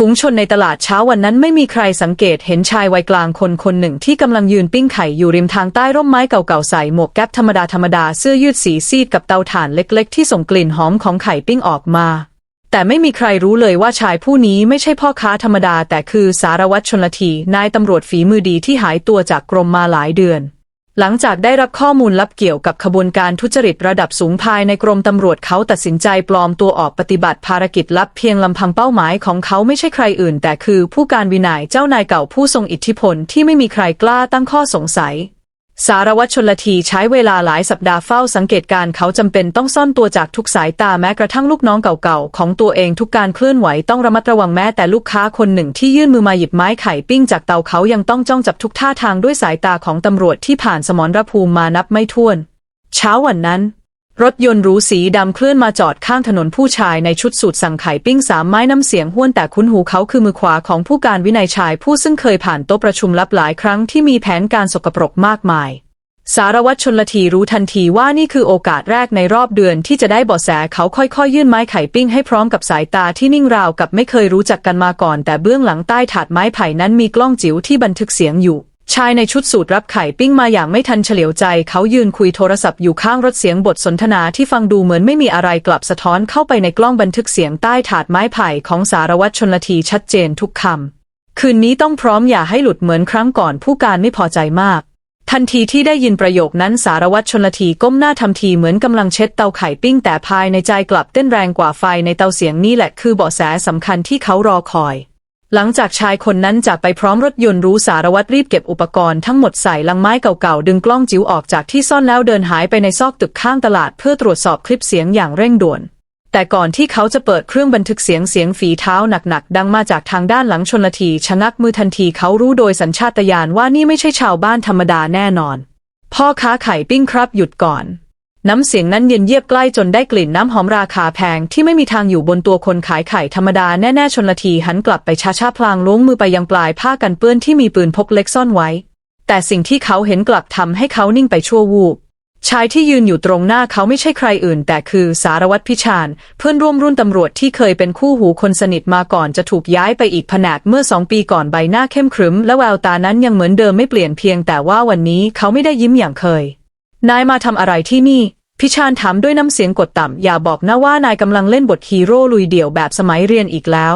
ฝูงชนในตลาดเช้าวันนั้นไม่มีใครสังเกตเห็นชายวัยกลางคนคนหนึ่งที่กำลังยืนปิ้งไข่อยู่ริมทางใต้ร่มไม้เก่าๆใส่หมวกแก๊ปธรรมดาธรรมดาเสื้อยืดสีซีดกับเตาถ่านเล็กๆ ที่ส่งกลิ่นหอมของไข่ปิ้งออกมา แต่ไม่มีใครรู้เลยว่าชายผู้นี้ไม่ใช่พ่อค้าธรรมดา แต่คือสารวัตรชนลทีนายตำรวจฝีมือดีที่หายตัวจากกรมมาหลายเดือน หลังจากได้รับข้อมูลลับเกี่ยวกับขบวนการทุจริตระดับสูงภายในกรมตำรวจเขาตัดสินใจปลอมตัวออกปฏิบัติภารกิจลับเพียงลำพังเป้าหมายของเขาไม่ใช่ใครอื่น แต่คือผู้การวินัยเจ้านายเก่าผู้ทรงอิทธิพลที่ไม่มีใครกล้าตั้งข้อสงสัย สารวัตรชนลทีใช้เวลาหลายสัปดาห์เฝ้าสังเกตการณ์เขาจำเป็นต้องซ่อนตัวจากทุกสายตาแม้กระทั่งลูกน้องเก่าๆ ของตัวเองทุกการเคลื่อนไหวต้องระมัดระวังแม้แต่ลูกค้าคนหนึ่งที่ยื่นมือมาหยิบไม้ไข่ปิ้งจากเตาเขายังต้องจ้องจับทุกท่าทางด้วยสายตาของตำรวจที่ผ่านสมรภูมิมานับไม่ถ้วน เช้าวันนั้น รถยนต์หรูสีดำเคลื่อนมาจอดข้างถนนผู้ชายในชุดสูทสั่งไข่ปิ้งสามไม้น้ำเสียงห้วนแต่คุ้นหูเขาคือมือขวาของผู้การวินัยชายผู้ซึ่งเคยผ่านโต๊ะประชุมลับหลายครั้งที่มีแผนการสกปรกมากมาย สารวัตรชนลทีรู้ทันทีว่านี่คือโอกาสแรกในรอบเดือนที่จะได้เบาะแสเขาค่อยๆ ยื่นไม้ไข่ปิ้งให้พร้อมกับสายตาที่นิ่งราวกับไม่เคยรู้จักกันมาก่อน แต่เบื้องหลังใต้ถาดไม้ไผ่นั้นมีกล้องจิ๋วที่บันทึกเสียงอยู่ ชายในชุดสูทรับไข่ปิ้งมาอย่างไม่ทันเฉลียวใจ เขายืนคุยโทรศัพท์อยู่ข้างรถเสียงบทสนทนาที่ฟังดูเหมือนไม่มีอะไรกลับสะท้อนเข้าไปในกล้องบันทึกเสียงใต้ถาดไม้ไผ่ของสารวัตรชนลทีชัดเจนทุกคำ คืนนี้ต้องพร้อมอย่าให้หลุดเหมือนครั้งก่อนผู้การไม่พอใจมาก ทันทีที่ได้ยินประโยคนั้นสารวัตรชนลทีก้มหน้าทำทีเหมือนกำลังเช็ดเตาไข่ปิ้งแต่ภายในใจกลับเต้นแรงกว่าไฟในเตาเสียงนี่แหละคือเบาะแสสำคัญที่เขารอคอย หลังจากชายคนนั้นจากไปพร้อมรถยนต์รู้สารวัตรรีบเก็บอุปกรณ์ทั้งหมดใส่ลังไม้เก่าๆ ดึงกล้องจิ๋วออกจากที่ซ่อนแล้วเดินหายไปในซอกตึกข้างตลาดเพื่อตรวจสอบคลิปเสียงอย่างเร่งด่วน แต่ก่อนที่เขาจะเปิดเครื่องบันทึกเสียงเสียงฝีเท้าหนักๆ ดังมาจากทางด้านหลังชนละทีชะงักมือทันทีเขารู้โดยสัญชาตญาณว่านี่ไม่ใช่ชาวบ้านธรรมดาแน่นอน พ่อค้าไข่ปิ้งครับหยุดก่อน น้ำเสียงนั้นเย็นเยียบใกล้จนได้กลิ่นน้ำหอมราคาแพงที่ไม่มีทางอยู่บนตัวคนขายไข่ธรรมดาแน่ๆชนละทีหันกลับไปช้าๆพลางล้วงมือไปยังปลายผ้ากันเปื้อนที่มีปืนพกเล็กซ่อนไว้ แต่สิ่งที่เขาเห็นกลับทำให้เขานิ่งไปชั่ววูบชายที่ยืนอยู่ตรงหน้าเขาไม่ใช่ใครอื่น แต่คือสารวัตรพิชานเพื่อนร่วมรุ่นตำรวจที่เคยเป็นคู่หูคนสนิทมาก่อนจะถูกย้ายไปอีกแผนกเมื่อสองปีก่อนใบหน้าเข้มขรึมและแววตานั้นยังเหมือนเดิมไม่เปลี่ยนเพียงแต่ว่าวันนี้เขาไม่ได้ยิ้มอย่างเคย นายมาทำอะไรที่นี่ พิชานถามด้วยน้ำเสียงกดต่ำ อย่าบอกนะว่านายกำลังเล่นบทฮีโร่ลุยเดี่ยวแบบสมัยเรียนอีกแล้ว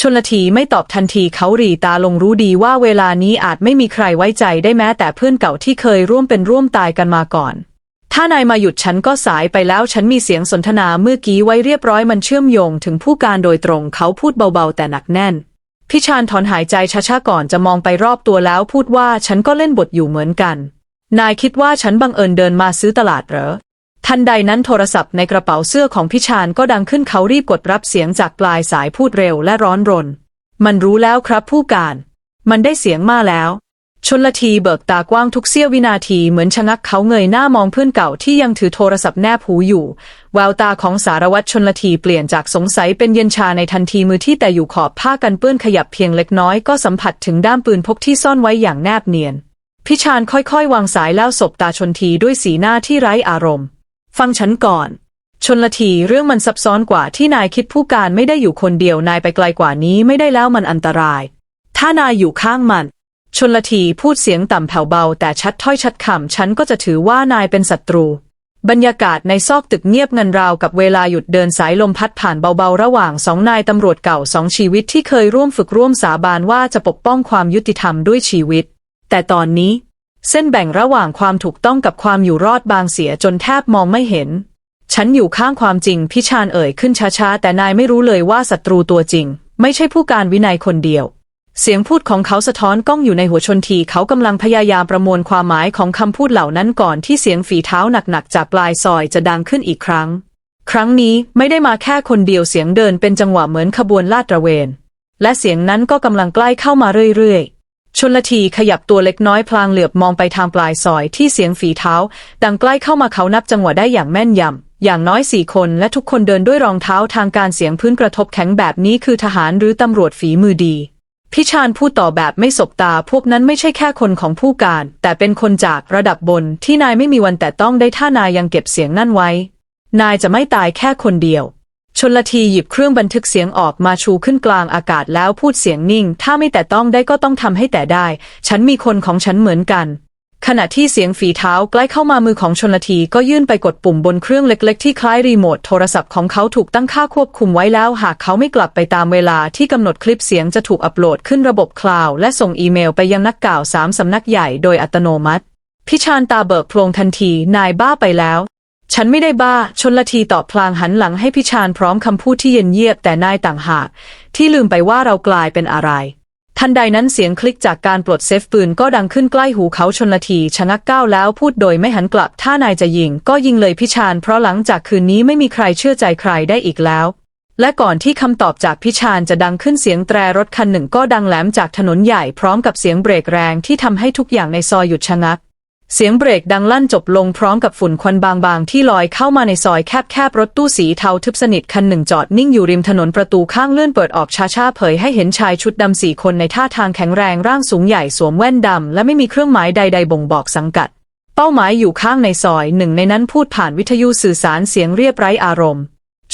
ชนลทีไม่ตอบทันทีเขาหรีตาลงรู้ดีว่าเวลานี้อาจไม่มีใครไว้ใจได้แม้แต่เพื่อนเก่าที่เคยร่วมเป็นร่วมตายกันมาก่อน ถ้านายมาหยุดฉันก็สายไปแล้วฉันมีเสียงสนทนาเมื่อกี้ไว้เรียบร้อยมันเชื่อมโยงถึงผู้การโดยตรงเขาพูดเบาๆ แต่หนักแน่น พิชานถอนหายใจช้าๆก่อนจะมองไปรอบตัวแล้วพูดว่าฉันก็เล่นบทอยู่เหมือนกัน นายคิดว่าฉันบังเอิญเดินมาซื้อตลาดเหรอ ทันใดนั้นโทรศัพท์ในกระเป๋าเสื้อของพิชานก็ดังขึ้นเขารีบกดรับเสียงจากปลายสายพูดเร็วและร้อนรน มันรู้แล้วครับผู้การ มันได้เสียงมาแล้ว ชนละทีเบิกตากว้างทุกเสี้ยววินาทีเหมือนชะงักเขาเงยหน้ามองเพื่อนเก่าที่ยังถือโทรศัพท์แนบหูอยู่ แววตาของสารวัตรชนละทีเปลี่ยนจากสงสัยเป็นเย็นชาในทันทีมือที่แต่อยู่ขอบผ้ากันเปื้อนขยับเพียงเล็กน้อยก็สัมผัสถึงด้ามปืนพกที่ซ่อนไว้อย่างแนบเนียน พิชานค่อยๆ วางสายแล้วสบตาชนทีด้วยสีหน้าที่ไร้อารมณ์ ฟังฉันก่อน ชนละทีเรื่องมันซับซ้อนกว่าที่นายคิดผู้การไม่ได้อยู่คนเดียวนายไปไกลกว่านี้ไม่ได้แล้วมันอันตราย ถ้านายอยู่ข้างมัน ชนละทีพูดเสียงต่ำแผ่วเบา แต่ชัดถ้อยชัดคำฉันก็จะถือว่านายเป็นศัตรู บรรยากาศในซอกตึกเงียบงันราวกับเวลาหยุดเดินสายลมพัดผ่านเบาๆ ระหว่างสองนายตำรวจเก่าสองชีวิตที่เคยร่วมฝึกร่วมสาบานว่าจะปกป้องความยุติธรรมด้วยชีวิต แต่ตอนนี้ เส้นแบ่งระหว่างความถูกต้องกับความอยู่รอดบางเสียจนแทบมองไม่เห็น ฉันอยู่ข้างความจริงพิชานเอ่ยขึ้นช้าๆ แต่นายไม่รู้เลยว่าศัตรูตัวจริง ไม่ใช่ผู้การวินัยคนเดียว เสียงพูดของเขาสะท้อนกล้องอยู่ในหัวชนทีเขากำลังพยายามประมวลความหมายของคำพูดเหล่านั้นก่อนที่เสียงฝีเท้าหนักๆจากปลายซอยจะดังขึ้นอีกครั้ง ครั้งนี้ไม่ได้มาแค่คนเดียวเสียงเดินเป็นจังหวะเหมือนขบวนลาดตระเวน และเสียงนั้นก็กำลังใกล้เข้ามาเรื่อยๆ ชนละทีขยับตัวเล็กน้อยพลางเหลือบมองไปทางปลายซอยที่เสียงฝีเท้า ดังใกล้เข้ามาเขานับจังหวะได้อย่างแม่นยำ อย่างน้อยสี่คนและทุกคนเดินด้วยรองเท้าทางการเสียงพื้นกระทบแข็งแบบนี้คือทหารหรือตำรวจฝีมือดี พิชานพูดต่อแบบไม่สบตา พวกนั้นไม่ใช่แค่คนของผู้การ แต่เป็นคนจากระดับบนที่นายไม่มีวันแต่ต้องได้ถ้านายยังเก็บเสียงนั่นไว้ นายจะไม่ตายแค่คนเดียว ชนละทีหยิบเครื่องบันทึกเสียงออกมาชูขึ้นกลางอากาศแล้วพูดเสียงนิ่ง ถ้าไม่แต่ต้องได้ก็ต้องทำให้แต่ได้ ฉันมีคนของฉันเหมือนกัน ขณะที่เสียงฝีเท้าใกล้เข้ามามือของชนละทีก็ยื่นไปกดปุ่มบนเครื่องเล็ก ๆ ที่คล้ายรีโมทโทรศัพท์ของเขาถูกตั้งค่าควบคุมไว้แล้ว หากเขาไม่กลับไปตามเวลาที่กำหนดคลิปเสียงจะถูกอัปโหลดขึ้นระบบคลาวด์และส่งอีเมลไปยังนักข่าวสามสำนักใหญ่โดยอัตโนมัติ พิชานตาเบิกโพลงทันที นายบ้าไปแล้ว ฉันไม่ได้บ้า ชนละทีตอบพลางหันหลังให้พิชานพร้อมคำพูดที่เย็นเยียบแต่นายต่างหาก ที่ลืมไปว่าเรากลายเป็นอะไร ทันใดนั้นเสียงคลิกจากการปลดเซฟปืนก็ดังขึ้นใกล้หูเขาชนละทีชะงักก้าวแล้วพูดโดยไม่หันกลับ ถ้านายจะยิง ก็ยิงเลยพิชานเพราะหลังจากคืนนี้ไม่มีใครเชื่อใจใครได้อีกแล้ว และก่อนที่คำตอบจากพิชานจะดังขึ้นเสียงแตรรถคันหนึ่งก็ดังแหลมจากถนนใหญ่พร้อมกับเสียงเบรกแรงที่ทำให้ทุกอย่างในซอยหยุดชะงัก เสียงเบรกดังลั่นจบลงพร้อมกับฝุ่นควันบางๆ ที่ลอยเข้ามาในซอยแคบๆ รถตู้สีเทาทึบสนิทคันหนึ่งจอดนิ่งอยู่ริมถนนประตูข้างเลื่อนเปิดออกช้าๆ เผยให้เห็นชายชุดดำสี่คนในท่าทางแข็งแรงร่างสูงใหญ่สวมแว่นดำ และไม่มีเครื่องหมายใดๆ บ่งบอกสังกัด เป้าหมายอยู่ข้างในซอยหนึ่งในนั้นพูดผ่านวิทยุสื่อสารเสียงเรียบไร้อารมณ์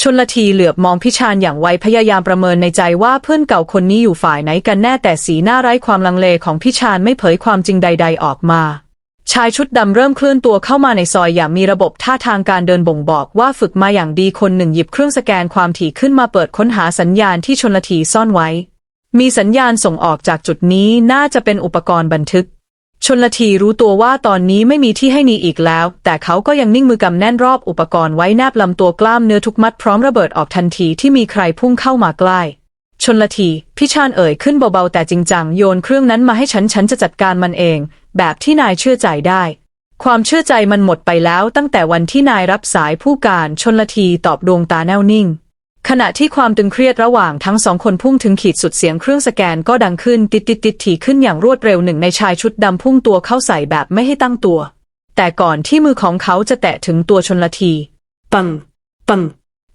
ชนละทีเหลือบมองพิชานอย่างไวพยายามประเมินในใจว่าเพื่อนเก่าคนนี้อยู่ฝ่ายไหนกันแน่แต่สีหน้าไร้ความลังเลของพิชานไม่เผยความจริงใด ๆ ออกมา ชายชุดดำเริ่มเคลื่อนตัวเข้ามาในซอยอย่างมีระบบท่าทางการเดินบ่งบอกว่าฝึกมาอย่างดีคนหนึ่งหยิบเครื่องสแกนความถี่ขึ้นมาเปิดค้นหาสัญญาณที่ชนละทีซ่อนไว้ มีสัญญาณส่งออกจากจุดนี้น่าจะเป็นอุปกรณ์บันทึก ชนละทีรู้ตัวว่าตอนนี้ไม่มีที่ให้หนีอีกแล้ว แต่เขาก็ยังนิ่งมือกำแน่นรอบอุปกรณ์ไว้แนบลำตัวกล้ามเนื้อทุกมัดพร้อมระเบิดออกทันทีที่มีใครพุ่งเข้ามาใกล้ ชนละทีพี่ชานเอ่ยขึ้นเบาๆแต่จริงจังโยนเครื่องนั้นมาให้ฉันฉันจะจัดการมันเอง แบบที่นายเชื่อใจได้ ความเชื่อใจมันหมดไปแล้วตั้งแต่วันที่นายรับสายผู้การชนละทีตอบดวงตาแน่วนิ่ง ขณะที่ความตึงเครียดระหว่างทั้งสองคนพุ่งถึงขีดสุดเสียงเครื่องสแกนก็ดังขึ้นติดติดติดถี่ขึ้นอย่างรวดเร็วหนึ่งในชายชุดดำพุ่งตัวเข้าใส่แบบไม่ให้ตั้งตัว แต่ก่อนที่มือของเขาจะแตะถึงตัวชนละทีปังปัง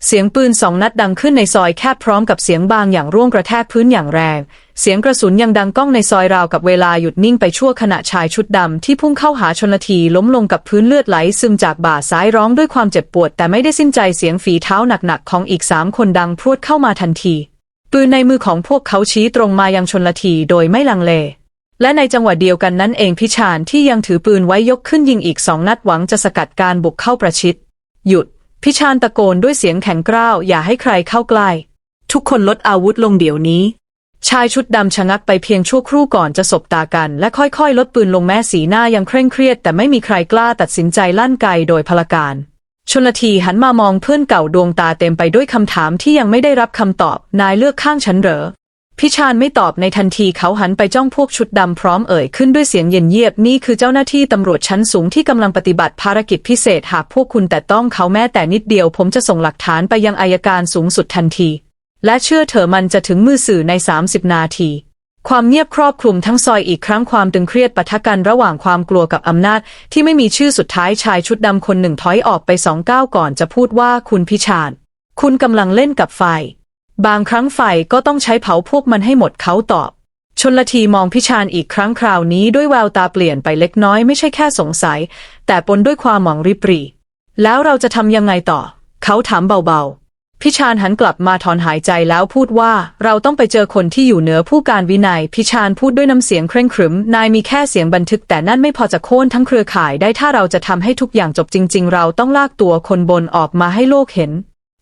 เสียงปืนสองนัดดังขึ้นในซอยแคบพร้อมกับเสียงบางอย่างร่วงกระแทกพื้นอย่างแรง เสียงกระสุนยังดังก้องในซอยราวกับเวลาหยุดนิ่งไปชั่วขณะชายชุดดำที่พุ่งเข้าหาชนละทีล้มลงกับพื้นเลือดไหลซึมจากบ่าซ้ายร้องด้วยความเจ็บปวด แต่ไม่ได้สิ้นใจเสียงฝีเท้าหนักๆของอีกสามคนดังพรวดเข้ามาทันที ปืนในมือของพวกเขาชี้ตรงมายังชนละทีโดยไม่ลังเลและในจังหวะเดียวกันนั้นเองพิชานที่ยังถือปืนไว้ยกขึ้นยิงอีกสองนัดหวังจะสกัดการบุกเข้าประชิด หยุด พิชานตะโกนด้วยเสียงแข็งกร้าว อย่าให้ใครเข้าใกล้ ทุกคนลดอาวุธลงเดี๋ยวนี้ ชายชุดดำชะงักไปเพียงชั่วครู่ก่อนจะสบตากัน และค่อยๆ ลดปืนลงแม้สีหน้ายังเคร่งเครียด แต่ไม่มีใครกล้าตัดสินใจลั่นไกโดยพลการ ชนละทีหันมามองเพื่อนเก่าดวงตาเต็มไปด้วยคำถามที่ยังไม่ได้รับคำตอบ นายเลือกข้างฉันเหรอ พิชานไม่ตอบในทันทีเขาหันไปจ้องพวกชุดดำพร้อมเอ่ยขึ้นด้วยเสียงเย็นเยียบนี่คือเจ้าหน้าที่ตำรวจชั้นสูงที่กำลังปฏิบัติภารกิจพิเศษหากพวกคุณแต่ต้องเขาแม้แต่นิดเดียว ผมจะส่งหลักฐานไปยังอายการสูงสุดทันที และเชื่อเถอะมันจะถึงมือสื่อใน 30 นาที ความเงียบครอบคลุมทั้งซอยอีกครั้งความตึงเครียดปะทะกันระหว่างความกลัวกับอำนาจ ที่ไม่มีชื่อสุดท้ายชายชุดดำคนหนึ่งถอยออกไปสองก้าวก่อนจะพูดว่าคุณพิชานคุณกำลังเล่นกับไฟ บางครั้งไฟก็ต้องใช้เผาพวกมันให้หมดเขาตอบ ชนละทีมองพิชานอีกครั้งคราวนี้ด้วยแววตาเปลี่ยนไปเล็กน้อยไม่ใช่แค่สงสัย แต่ปนด้วยความหวังริบรีแล้วเราจะทำยังไงต่อ เขาถามเบาๆ พิชานหันกลับมาถอนหายใจแล้วพูดว่าเราต้องไปเจอคนที่อยู่เหนือผู้การวินัย พิชานพูดด้วยน้ำเสียงเคร่งครึม นายมีแค่เสียงบันทึกแต่นั่นไม่พอจะโค่นทั้งเครือข่ายได้ถ้าเราจะทำให้ทุกอย่างจบจริง ๆ เราต้องลากตัวคนบนออกมาให้โลกเห็น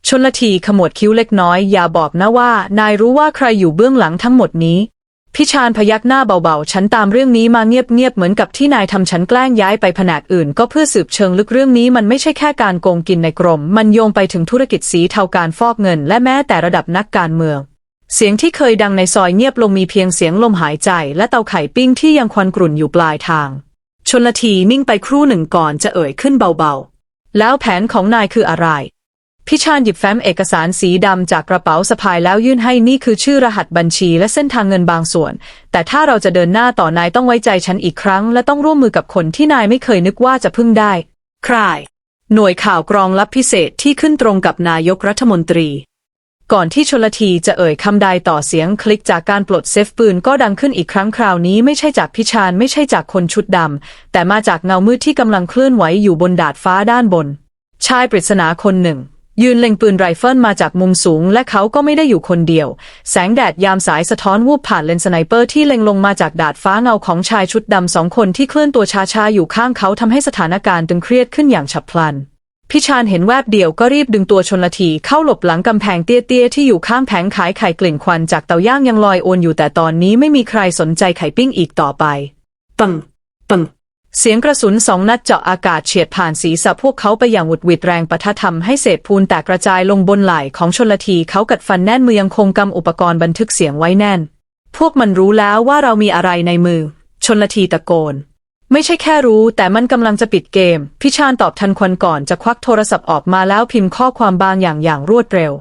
ชนละทีขมวดคิ้วเล็กน้อย อย่าบอกนะว่า นายรู้ว่าใครอยู่เบื้องหลังทั้งหมดนี้ พิชานพยักหน้าเบาๆ ฉันตามเรื่องนี้มาเงียบๆ เหมือนกับที่นายทำฉันแกล้งย้ายไปแผนกอื่น ก็เพื่อสืบเชิงลึกเรื่องนี้มันไม่ใช่แค่การโกงกินในกรม มันโยงไปถึงธุรกิจสีเทาการฟอกเงิน และแม้แต่ระดับนักการเมือง เสียงที่เคยดังในซอยเงียบลงมีเพียงเสียงลมหายใจ และเตาไข่ปิ้งที่ยังควันกรุ่นอยู่ปลายทาง ชนละทีนิ่งไปครู่หนึ่งก่อนจะเอ่ยขึ้นเบาๆ แล้วแผนของนายคืออะไร พิชานหยิบแฟ้มเอกสารสีดำจากกระเป๋าสะพายแล้วยื่นให้นี่คือชื่อรหัสบัญชีและเส้นทางเงินบางส่วน แต่ถ้าเราจะเดินหน้าต่อนายต้องไว้ใจฉันอีกครั้ง และต้องร่วมมือกับคนที่นายไม่เคยนึกว่าจะพึ่งได้ ใคร หน่วยข่าวกรองลับพิเศษที่ขึ้นตรงกับนายกรัฐมนตรี ก่อนที่ชลทีจะเอ่ยคำใดต่อเสียงคลิกจากการปลดเซฟปืนก็ดังขึ้นอีกครั้งคราวนี้ไม่ใช่จากพิชานไม่ใช่จากคนชุดดำแต่มาจากเงามืดที่กำลังเคลื่อนไหวอยู่บนดาดฟ้าด้านบน ชายปริศนาคนหนึ่ง ยืนเล็งปืนไรเฟิลมาจากมุมสูง และเขาก็ไม่ได้อยู่คนเดียว แสงแดดยามสายสะท้อนวูบผ่านเลนส์สไนเปอร์ที่เล็งลงมาจากดาดฟ้าเงาของชายชุดดำสองคนที่เคลื่อนตัวช้าๆอยู่ข้างเขาทำให้สถานการณ์ตึงเครียดขึ้นอย่างฉับพลันพิชานเห็นแวบเดียวก็รีบดึงตัวชนละทีเข้าหลบหลังกำแพงเตี้ยๆที่อยู่ข้างแผงขายไข่กลิ่นควันจากเตาย่างยังลอยโอนอยู่แต่ตอนนี้ไม่มีใครสนใจไข่ปิ้งอีกต่อไปปังปัง เสียงกระสุนสองนัดเจาะอากาศเฉียดผ่านศีรษะพวกเขาไปอย่างหวุดหวิดแรงปะทะทำให้เศษปูนแตกกระจายลงบนไหล่ของชนละทีเขากัดฟันแน่นมือยังคงกำอุปกรณ์บันทึกเสียงไว้แน่น พวกมันรู้แล้วว่าเรามีอะไรในมือ ชนละทีตะโกน ไม่ใช่แค่รู้ แต่มันกำลังจะปิดเกม พิชานตอบทันควันก่อนจะควักโทรศัพท์ออกมาแล้วพิมพ์ข้อความบางอย่างอย่างรวดเร็ว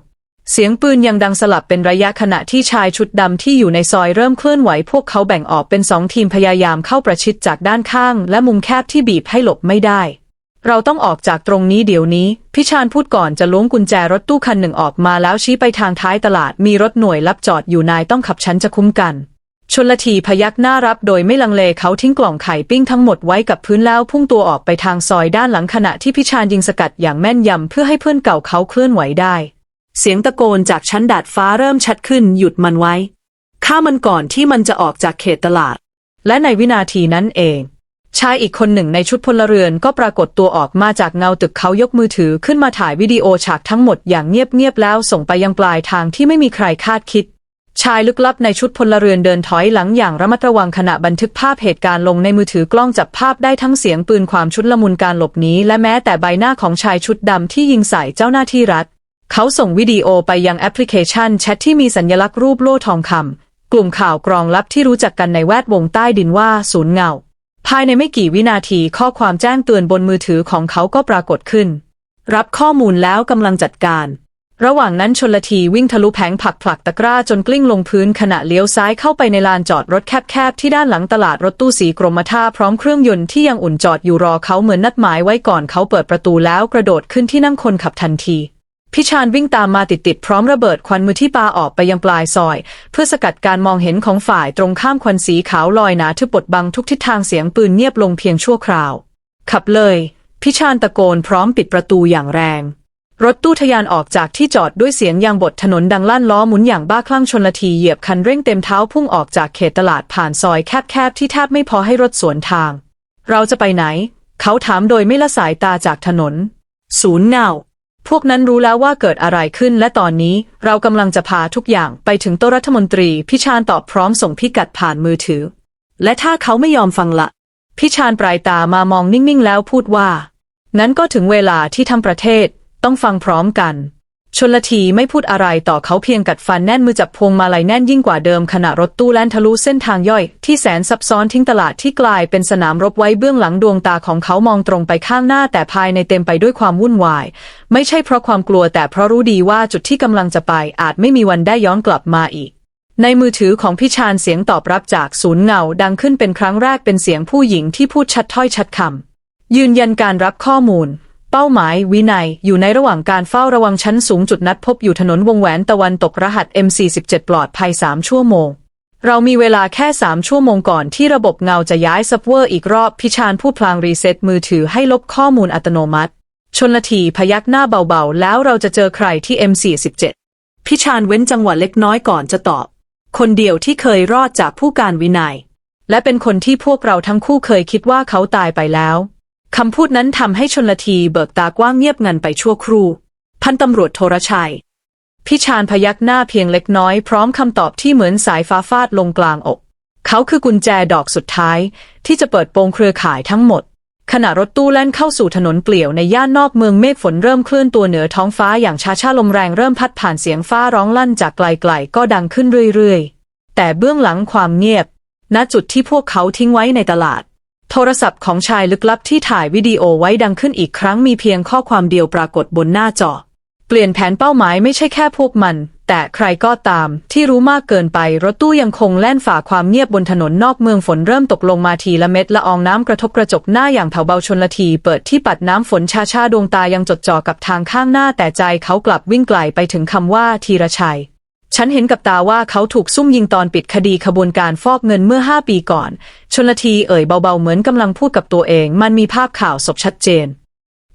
เสียงปืนยังดังสลับเป็นระยะขณะที่ชายชุดดำที่อยู่ในซอยเริ่มเคลื่อนไหว พวกเขาแบ่งออกเป็นสองทีมพยายามเข้าประชิดจากด้านข้าง และมุมแคบที่บีบให้หลบไม่ได้ เราต้องออกจากตรงนี้เดี๋ยวนี้ พิชานพูดก่อนจะล้วงกุญแจรถตู้คันหนึ่งออกมาแล้วชี้ไปทางท้ายตลาด มีรถหน่วยรับจอดอยู่นายต้องขับฉันจะคุ้มกัน ชนละทีพยักหน้ารับโดยไม่ลังเลเขาทิ้งกล่องไข่ปิ้งทั้งหมดไว้กับพื้นแล้วพุ่งตัวออกไปทางซอยด้านหลังขณะที่พิชานยิงสกัดอย่างแม่นยำเพื่อให้เพื่อนเก่าเขาเคลื่อนไหวได้ เสียงตะโกนจากชั้นดาดฟ้าเริ่มชัดขึ้นหยุดมันไว้ ฆ่ามันก่อนที่มันจะออกจากเขตตลาด และในวินาทีนั้นเอง ชายอีกคนหนึ่งในชุดพลเรือนก็ปรากฏตัวออกมาจากเงาตึกเขายกมือถือขึ้นมาถ่ายวิดีโอฉากทั้งหมดอย่างเงียบๆแล้วส่งไปยังปลายทางที่ไม่มีใครคาดคิด ชายลึกลับในชุดพลเรือนเดินถอยหลังอย่างระมัดระวังขณะบันทึกภาพเหตุการณ์ลงในมือถือกล้องจับภาพได้ทั้งเสียงปืนความชุดละมุนการหลบหนีและแม้แต่ใบหน้าของชายชุดดำที่ยิงใส่เจ้าหน้าที่รัฐ เขาส่งวิดีโอไปยังแอปพลิเคชันแชทที่มีสัญลักษณ์รูปโล่ทองคำกลุ่มข่าวกรองลับที่รู้จักกันในแวดวงใต้ดินว่าศูนย์เงา ภายในไม่กี่วินาทีข้อความแจ้งเตือนบนมือถือของเขาก็ปรากฏขึ้น รับข้อมูลแล้วกำลังจัดการ ระหว่างนั้นชนละทีวิ่งทะลุแผงผักผลักตะกร้าจนกลิ้งลงพื้นขณะเลี้ยวซ้ายเข้าไปในลานจอดรถแคบๆที่ด้านหลังตลาดรถตู้สีกรมท่าพร้อมเครื่องยนต์ที่ยังอุ่นจอดอยู่รอเขาเหมือนนัดหมายไว้ก่อนเขาเปิดประตูแล้วกระโดดขึ้นที่นั่งคนขับทันที พิชานวิ่งตามมาติดๆพร้อมระเบิดควันมือที่ปาออกไปยังปลายซอย เพื่อสกัดการมองเห็นของฝ่ายตรงข้ามควันสีขาวลอยหนาทึบบดบังทุกทิศทางเสียงปืนเงียบลงเพียงชั่วคราว ขับเลย พิชานตะโกนพร้อมปิดประตูอย่างแรง รถตู้ทะยานออกจากที่จอดด้วยเสียงยางบดถนนดังลั่นล้อหมุนอย่างบ้าคลั่งชนละทีเหยียบคันเร่งเต็มเท้าพุ่งออกจากเขตตลาดผ่านซอยแคบๆที่แทบไม่พอให้รถสวนทาง เราจะไปไหน เขาถามโดยไม่ละสายตาจากถนน ศูนย์เงา พวกนั้นรู้แล้วว่าเกิดอะไรขึ้นและตอนนี้เรากำลังจะพาทุกอย่างไปถึงโต๊ะรัฐมนตรี พิชานตอบพร้อมส่งพิกัดผ่านมือถือ และถ้าเขาไม่ยอมฟังละ พิชานปลายตามามองนิ่งๆ แล้วพูดว่า นั้นก็ถึงเวลาที่ทั้งประเทศต้องฟังพร้อมกัน ชนละทีไม่พูดอะไรต่อเขาเพียงกัดฟันแน่นมือจับพวงมาลัยแน่นยิ่งกว่าเดิมขณะรถตู้แล่นทะลุเส้นทางย่อย ที่แสนซับซ้อนทิ้งตลาดที่กลายเป็นสนามรบไว้เบื้องหลังดวงตาของเขามองตรงไปข้างหน้าแต่ภายในเต็มไปด้วยความวุ่นวาย ไม่ใช่เพราะความกลัวแต่เพราะรู้ดีว่าจุดที่กำลังจะไปอาจไม่มีวันได้ย้อนกลับมาอีก ในมือถือของพี่ชานเสียงตอบรับจากศูนย์เงาดังขึ้นเป็นครั้งแรกเป็นเสียงผู้หญิงที่พูดชัดถ้อยชัดคำยืนยันการรับข้อมูล เป้าหมายวินัยอยู่ในระหว่างการเฝ้าระวังชั้นสูงจุดนัดพบอยู่ถนนวงแหวนตะวันตกรหัส M47 ปลอดภัย 3 ชั่วโมง เรามีเวลาแค่ 3 ชั่วโมงก่อนที่ระบบเงาจะย้ายซัฟเวอร์อีกรอบพิชานผู้พลางรีเซ็ตมือถือให้ลบข้อมูลอัตโนมัติ ชนละทีพยักหน้าเบาๆ แล้วเราจะเจอใครที่ M47 พิชานเว้นจังหวะเล็กน้อยก่อนจะตอบ คนเดียวที่เคยรอดจากผู้การวินัย และเป็นคนที่พวกเราทั้งคู่เคยคิดว่าเขาตายไปแล้ว คำพูดนั้นทำให้ชนละทีเบิกตากว้างเงียบงันไปชั่วครู่ พันตำรวจโทรชัยพี่ชานพยักหน้าเพียงเล็กน้อยพร้อมคำตอบที่เหมือนสายฟ้าฟาดลงกลางอก เขาคือกุญแจดอกสุดท้าย ที่จะเปิดโปงเครือข่ายทั้งหมด ขณะรถตู้แล่นเข้าสู่ถนนเปลี่ยวในย่านนอกเมืองเมฆฝนเริ่มเคลื่อนตัวเหนือท้องฟ้าอย่างช้าชาๆลมแรงเริ่มพัดผ่านเสียงฟ้าร้องลั่นจากไกลๆก็ดังขึ้นเรื่อยๆ แต่เบื้องหลังความเงียบ ณจุดที่พวกเขาทิ้งไว้ในตลาด โทรศัพท์ของชายลึกลับที่ถ่ายวิดีโอไว้ดังขึ้นอีกครั้งมีเพียงข้อความเดียวปรากฏบนหน้าจอ เปลี่ยนแผนเป้าหมายไม่ใช่แค่พวกมัน แต่ใครก็ตามที่รู้มากเกินไป รถตู้ยังคงแล่นฝ่าความเงียบบนถนนนอกเมืองฝนเริ่มตกลงมาทีละเม็ดละอองน้ำกระทบกระจกหน้าอย่างแผ่วเบาชนละที เปิดที่ปัดน้ำฝนชาชาๆดวงตายังจดจ่อกับทางข้างหน้าแต่ใจเขากลับวิ่งไกลไปถึงคำว่าทีรชัย ฉันเห็นกับตาว่าเขาถูกซุ่มยิงตอนปิดคดีขบวนการฟอกเงินเมื่อห้าปีก่อน ชนละทีเอ่ยเบาๆเหมือนกำลังพูดกับตัวเอง มันมีภาพข่าวศพชัดเจน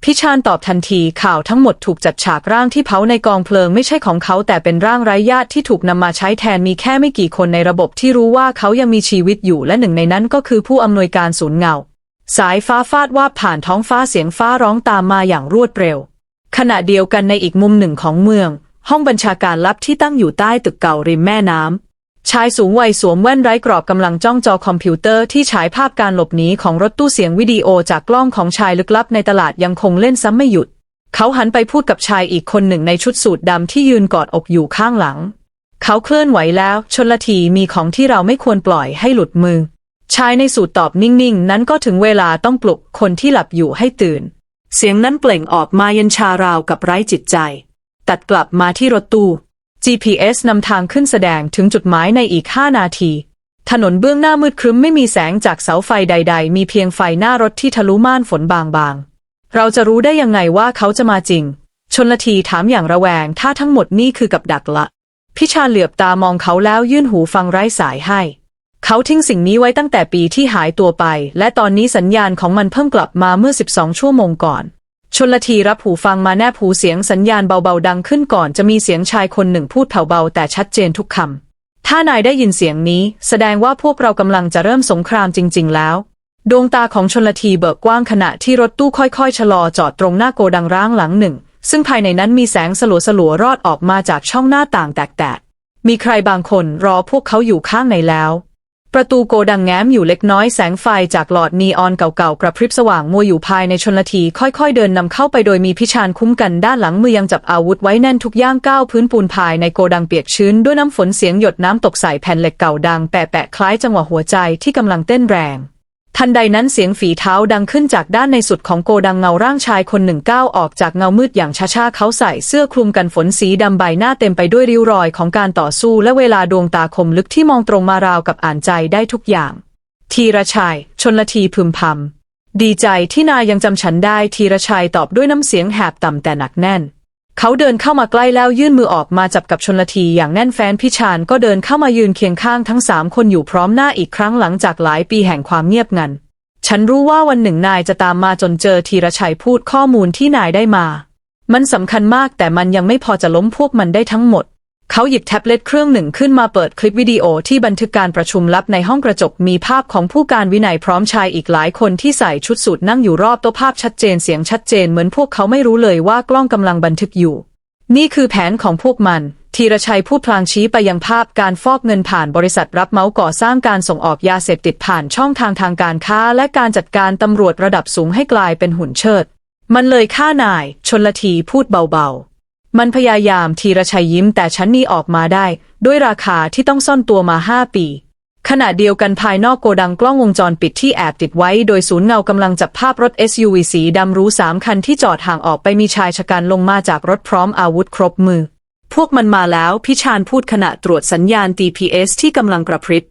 พิชานตอบทันทีข่าวทั้งหมดถูกจัดฉากร่างที่เผาในกองเพลิงไม่ใช่ของเขาแต่เป็นร่างไร้ญาติที่ถูกนำมาใช้แทนมีแค่ไม่กี่คนในระบบที่รู้ว่าเขายังมีชีวิตอยู่และหนึ่งในนั้นก็คือผู้อำนวยการศูนย์เงา สายฟ้าฟาดว่าผ่านท้องฟ้าเสียงฟ้าร้องตามมาอย่างรวดเร็ว ขณะเดียวกันในอีกมุมหนึ่งของเมือง ห้องบัญชาการลับที่ตั้งอยู่ใต้ตึกเก่าริมแม่น้ำ ชายสูงวัยสวมแว่นไร้กรอบกำลังจ้องจอคอมพิวเตอร์ที่ฉายภาพการหลบหนีของรถตู้เสียงวิดีโอจากกล้องของชายลึกลับในตลาดยังคงเล่นซ้ำไม่หยุด เขาหันไปพูดกับชายอีกคนหนึ่งในชุดสูทดำที่ยืนกอดอกอยู่ข้างหลัง เขาเคลื่อนไหวแล้วชนละทีมีของที่เราไม่ควรปล่อยให้หลุดมือ ชายในสูตรตอบนิ่งๆ นั้นก็ถึงเวลาต้องปลุกคนที่หลับอยู่ให้ตื่น เสียงนั้นเปล่งออกมาเย็นชาราวกับไร้จิตใจ ตัดกลับมาที่รถตู้ GPS นำทางขึ้นแสดงถึงจุดหมายในอีก 5 นาที ถนนเบื้องหน้ามืดครึ้มไม่มีแสงจากเสาไฟใด ๆ มีเพียงไฟหน้ารถที่ทะลุม่านฝนบางๆ เราจะรู้ได้ยังไงว่าเขาจะมาจริง ชนละทีถามอย่างระแวง ถ้าทั้งหมดนี่คือกับดักละ พิชาเหลือบตามองเขาแล้วยื่นหูฟังไร้สายให้ เขาทิ้งสิ่งนี้ไว้ตั้งแต่ปีที่หายตัวไป และตอนนี้สัญญาณของมันเพิ่งกลับมาเมื่อ 12 ชั่วโมงก่อน ชนละทีรับหูฟังมาแนบหูเสียงสัญญาณเบาๆดังขึ้นก่อนจะมีเสียงชายคนหนึ่งพูดแผ่วเบาแต่ชัดเจนทุกคำ ถ้านายได้ยินเสียงนี้ แสดงว่าพวกเรากำลังจะเริ่มสงครามจริง ๆ แล้ว ดวงตาของชนละทีเบิกกว้างขณะที่รถตู้ค่อยๆ ชะลอจอดตรงหน้าโกดังร้างหลังหนึ่ง ซึ่งภายในนั้นมีแสงสลัวๆรอดออกมาจากช่องหน้าต่างแตกๆมีใครบางคนรอพวกเขาอยู่ข้างในแล้ว ประตูโกดังแง้มอยู่เล็กน้อยแสงไฟจากหลอดนีออนเก่าๆกระพริบสว่างมัวอยู่ภายในชนละทีค่อยๆเดินนำเข้าไปโดยมีพิชานคุ้มกันด้านหลังมือยังจับอาวุธไว้แน่นทุกย่างก้าวพื้นปูนภายในโกดังเปียกชื้นด้วยน้ำฝนเสียงหยดน้ำตกใส่แผ่นเหล็กเก่าดังแปะๆคล้ายจังหวะหัวใจที่กำลังเต้นแรง ทันใดนั้นเสียงฝีเท้าดังขึ้นจากด้านในสุดของโกดังเงาร่างชายคนหนึ่งก้าวออกจากเงามืดอย่างช้าๆเขาใส่เสื้อคลุมกันฝนสีดำใบหน้าเต็มไปด้วยริ้วรอยของการต่อสู้และเวลาดวงตาคมลึกที่มองตรงมาราวกับอ่านใจได้ทุกอย่าง ทีระชัย ชนละทีพึมพำดีใจที่นายยังจำฉันได้ทีระชัยตอบด้วยน้ำเสียงแหบต่ำแต่หนักแน่น เขาเดินเข้ามาใกล้แล้วยื่นมือออกมาจับกับชนละทีอย่างแน่นแฟ้นพิชานก็เดินเข้ามายืนเคียงข้างทั้งสามคนอยู่พร้อมหน้าอีกครั้งหลังจากหลายปีแห่งความเงียบงัน ฉันรู้ว่าวันหนึ่งนายจะตามมาจนเจอธีรชัยพูดข้อมูลที่นายได้มา มันสำคัญมากแต่มันยังไม่พอจะล้มพวกมันได้ทั้งหมด เขาหยิบแท็บเล็ตเครื่องหนึ่งขึ้นมาเปิดคลิปวิดีโอที่บันทึกการประชุมลับในห้องกระจกมีภาพของผู้การวินัยพร้อมชายอีกหลายคนที่ใส่ชุดสูทนั่งอยู่รอบโต๊ะภาพชัดเจนเสียงชัดเจนเหมือนพวกเขาไม่รู้เลยว่ากล้องกำลังบันทึกอยู่ นี่คือแผนของพวกมันธีรชัยพูดพลางชี้ไปยังภาพการฟอกเงินผ่านบริษัทรับเหมาก่อสร้างการส่งออกยาเสพติดผ่านช่องทางทางการค้า และการจัดการตำรวจระดับสูงให้กลายเป็นหุ่นเชิด มันเลยฆ่านาย ชนละทีพูดเบาๆ มันพยายามธีรชัยยิ้มแต่ฉันนี่ออกมาได้ ด้วยราคาที่ต้องซ่อนตัวมาห้าปี ขณะเดียวกันภายนอกโกดังกล้องวงจรปิดที่แอบติดไว้ โดยศูนย์เงากำลังจับภาพรถ SUV สีดำรู้สามคันที่จอดห่างออกไปมีชายชะกันลงมาจากรถพร้อมอาวุธครบมือ พวกมันมาแล้วพิชานพูดขณะตรวจสัญญาณ GPS ที่กำลังกระพริบ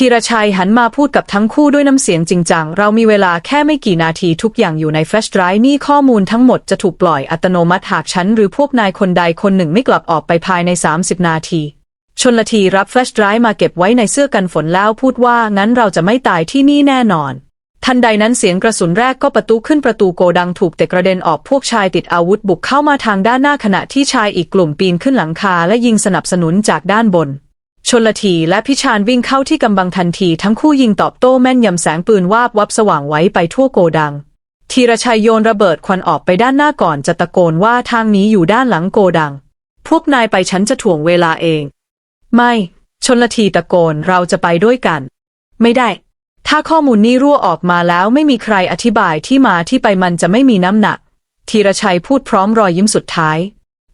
ธีรชัยหันมาพูดกับทั้งคู่ด้วยน้ำเสียงจริงจัง เรามีเวลาแค่ไม่กี่นาทีทุกอย่างอยู่ในแฟลชไดรฟ์นี่ข้อมูลทั้งหมดจะถูกปล่อยอัตโนมัติหากฉันหรือพวกนายคนใดคนหนึ่งไม่กลับออกไปภายใน 30 นาที ชนละทีรับแฟลชไดรฟ์มาเก็บไว้ในเสื้อกันฝนแล้วพูดว่างั้นเราจะไม่ตายที่นี่แน่นอน ทันใดนั้นเสียงกระสุนแรกก็ประตูขึ้นประตูโกดังถูกเตะกระเด็นออกพวกชายติดอาวุธบุกเข้ามาทางด้านหน้าขณะที่ชายอีกกลุ่มปีนขึ้นหลังคาและยิงสนับสนุนจากด้านบน ชนละทีและพิชานวิ่งเข้าที่กำบังทันทีทั้งคู่ยิงตอบโต้แม่นยำแสงปืนวาบวับสว่างไว้ไปทั่วโกดังธีรชัยโยนระเบิดควันออกไปด้านหน้าก่อนจะตะโกนว่าทางนี้อยู่ด้านหลังโกดัง พวกนายไปฉันจะถ่วงเวลาเอง ไม่ ชนละทีตะโกนเราจะไปด้วยกัน ไม่ได้ ถ้าข้อมูลนี้รั่วออกมาแล้วไม่มีใครอธิบายที่มาที่ไปมันจะไม่มีน้ำหนักธีรชัยพูดพร้อมรอยยิ้มสุดท้าย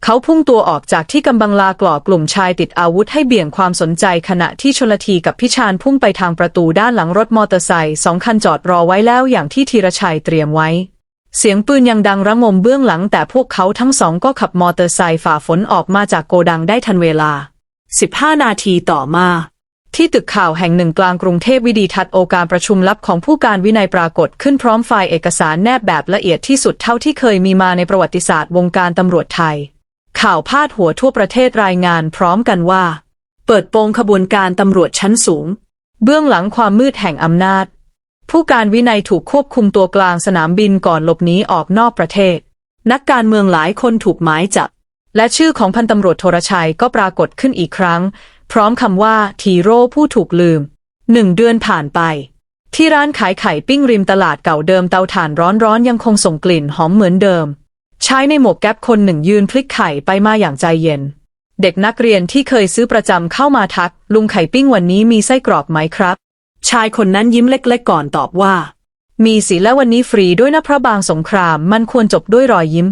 เขาพุ่งตัวออกจากที่กำบังลากล่อกลุ่มชายติดอาวุธให้เบี่ยงความสนใจขณะที่ชลทีกับพิชานพุ่งไปทางประตูด้านหลังรถมอเตอร์ไซค์สองคันจอดรอไว้แล้วอย่างที่ธีรชัยเตรียมไว้ เสียงปืนยังดังระงมเบื้องหลัง แต่พวกเขาทั้งสองก็ขับมอเตอร์ไซค์ฝ่าฝนออกมาจากโกดังได้ทันเวลา 15 นาทีต่อมาที่ตึกข่าวแห่งหนึ่งกลางกรุงเทพวิดีทัศน์โอการประชุมลับของผู้การวินัยปรากฏขึ้นพร้อมไฟล์เอกสารแนบแบบละเอียดที่สุดเท่าที่เคยมีมาในประวัติศาสตร์วงการตำรวจไทย ข่าวพาดหัวทั่วประเทศรายงานพร้อมกันว่า เปิดโปงขบวนการตำรวจชั้นสูง เบื้องหลังความมืดแห่งอำนาจ ผู้การวินัยถูกควบคุมตัวกลางสนามบินก่อนหลบหนีออกนอกประเทศ นักการเมืองหลายคนถูกหมายจับ และชื่อของพันตำรวจโทรชัยก็ปรากฏขึ้นอีกครั้ง พร้อมคำว่าทีโร่ผู้ถูกลืมหนึ่งเดือนผ่านไป ที่ร้านขายไข่ปิ้งริมตลาดเก่าเดิมเตาถ่านร้อนๆยังคงส่งกลิ่นหอมเหมือนเดิม ชายในหมวกแก๊ปคนหนึ่งยืนพลิกไข่ไปมาอย่างใจเย็น เด็กนักเรียนที่เคยซื้อประจำเข้ามาทัก ลุงไข่ปิ้งวันนี้มีไส้กรอบไหมครับ ชายคนนั้นยิ้มเล็กๆก่อนตอบว่า มีสิและวันนี้ฟรีด้วยนะเพราะบางสงครามมันควรจบด้วยรอยยิ้ม